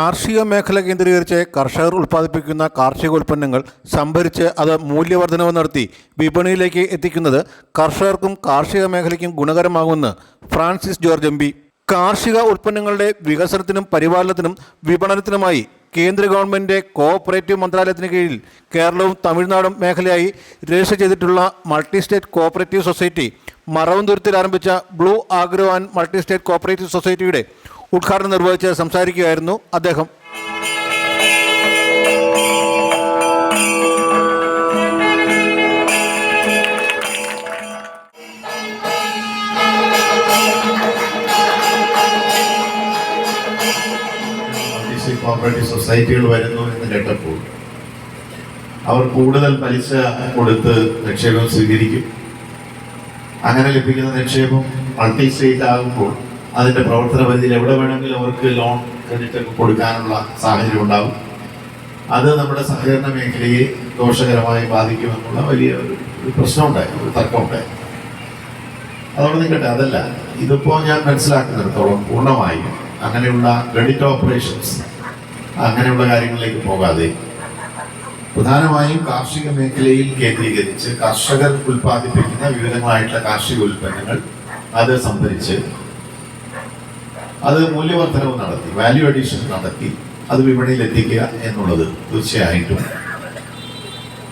കാർഷിക മേഖല കേന്ദ്രീകരിച്ച് കർഷകർ ഉൽപ്പാദിപ്പിക്കുന്ന കാർഷിക ഉൽപ്പന്നങ്ങൾ സംഭരിച്ച് അത് മൂല്യവർദ്ധനവ് നടത്തി വിപണിയിലേക്ക് എത്തിക്കുന്നത് കർഷകർക്കും കാർഷിക മേഖലയ്ക്കും ഗുണകരമാകുമെന്ന് ഫ്രാൻസിസ് ജോർജ് എം കാർഷിക ഉൽപ്പന്നങ്ങളുടെ വികസനത്തിനും പരിപാലനത്തിനും വിപണനത്തിനുമായി കേന്ദ്ര ഗവൺമെന്റ് കോഓപ്പറേറ്റീവ് മന്ത്രാലയത്തിന് കീഴിൽ കേരളവും തമിഴ്നാടും മേഖലയായി രജിസ്റ്റർ ചെയ്തിട്ടുള്ള മൾട്ടി സ്റ്റേറ്റ് കോഓപ്പറേറ്റീവ് സൊസൈറ്റി മറവന്തുരത്തിൽ ആരംഭിച്ച blue agro and multi state cooperative സൊസൈറ്റിയുടെ ഉദ്ഘാടനം നിർവഹിച്ച് സംസാരിക്കുകയായിരുന്നു അദ്ദേഹം. സൊസൈറ്റികൾ വരുന്നു എന്ന് കേട്ടപ്പോൾ അവർ കൂടുതൽ പലിശ കൊടുത്ത് നിക്ഷേപം സ്വീകരിക്കും. അങ്ങനെ ലഭിക്കുന്ന നിക്ഷേപം മൾട്ടി സ്റ്റേറ്റ് ആകുമ്പോൾ അതിന്റെ പ്രവർത്തന പരിധിയിൽ എവിടെ വേണമെങ്കിലും അവർക്ക് ലോൺ ക്രെഡിറ്റ് ഒക്കെ കൊടുക്കാനുള്ള സാഹചര്യം ഉണ്ടാകും. അത് നമ്മുടെ സഹകരണ മേഖലയെ ദോഷകരമായി ബാധിക്കുമെന്നുള്ള വലിയ ഒരു പ്രശ്നമുണ്ടായി ഒരു തർക്കമുണ്ടായി അതോടെ നിൽക്കട്ടെ അതല്ല. ഇതിപ്പോ ഞാൻ മനസ്സിലാക്കുന്നിടത്തോളം പൂർണമായും അങ്ങനെയുള്ള ക്രെഡിറ്റ് ഓപ്പറേഷൻസ് അങ്ങനെയുള്ള കാര്യങ്ങളിലേക്ക് പോകാതെ പ്രധാനമായും കാർഷിക മേഖലയിൽ കേന്ദ്രീകരിച്ച് കർഷകർ ഉൽപ്പാദിപ്പിക്കുന്ന വിവിധങ്ങളായിട്ടുള്ള കാർഷിക ഉൽപ്പന്നങ്ങൾ അത് സംഭരിച്ച് അത് മൂല്യവർദ്ധനവ് നടത്തി വാല്യൂ അഡീഷൻ നടത്തി അത് വിപണിയിൽ എത്തിക്കുക എന്നുള്ളത് തീർച്ചയായിട്ടും.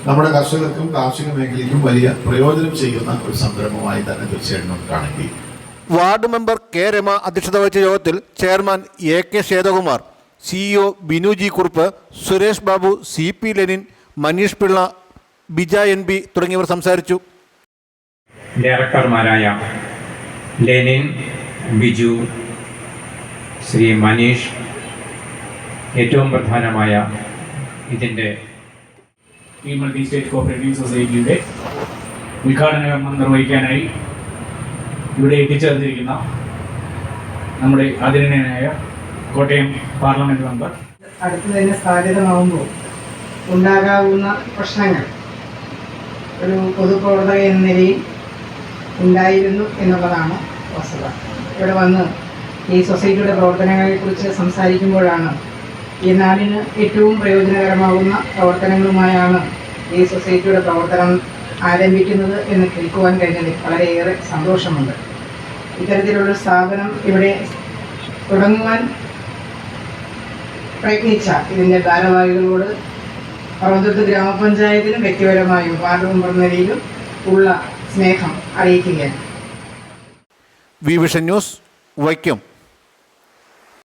നമ്മുടെ കർഷകർക്കും കാർഷിക മേഖലയ്ക്കും വലിയ പ്രയോജനം ചെയ്യുന്ന ഒരു സംരംഭമായി തന്നെ തീർച്ചയായിട്ടും നമുക്ക് കാണുകയും വാർഡ് മെമ്പർ കെ രമ അധ്യക്ഷത വഹിച്ച യോഗത്തിൽ chairman A K Shwethakumar CEO Binu G Kurup Suresh Babu C P Lenin Manish Pillai Bija N B തുടങ്ങിയവർ സംസാരിച്ചു. ഡയറക്ടർമാരായ ലെനിൻ ബിജു ശ്രീ മനീഷ് ഏറ്റവും പ്രധാനമായ ഇതിന്റെ ഈ മൾട്ടി സ്റ്റേറ്റ് കോപ്പറേറ്റീവ് സൊസൈറ്റിയുടെ ഉദ്ഘാടന കർമ്മം നിർവഹിക്കാനായി ഇവിടെ എത്തിച്ചേർന്നിരിക്കുന്ന നമ്മുടെ ആദരണീയനായ കോട്ടയം പാർലമെന്റ് മെമ്പർ. അടുത്ത് തന്നെ സ്ഥാപിതമാവുമ്പോൾ ഉണ്ടാകാവുന്ന പ്രശ്നങ്ങൾ. ഒരു പൊതുപ്രവർത്തക എന്ന നിലയിൽ ഉണ്ടായിരുന്നു എന്നുള്ളതാണ് വസ്തുത. ഇവിടെ വന്ന് ഈ സൊസൈറ്റിയുടെ പ്രവർത്തനങ്ങളെക്കുറിച്ച് സംസാരിക്കുമ്പോഴാണ് ഈ നാടിന് ഏറ്റവും പ്രയോജനകരമാകുന്ന പ്രവർത്തനങ്ങളുമായാണ് ഈ സൊസൈറ്റിയുടെ പ്രവർത്തനം ആരംഭിക്കുന്നത് എന്ന് കേൾക്കുവാൻ കഴിഞ്ഞതിൽ വളരെയേറെ സന്തോഷമുണ്ട്. ഇത്തരത്തിലുള്ള സ്ഥാപനം ഇവിടെ തുടങ്ങുവാൻ പ്രയത്നിച്ച ഇതിന്റെ ഭാരവാഹികളോട് പറവന്തുരുത്ത് ഗ്രാമപഞ്ചായത്തിനും വ്യക്തിപരമായും വാർഡ് മെമ്പർ നിലയിലും ഉള്ള സ്നേഹം അറിയിക്കുകയാണ്. V vision news Vaikom.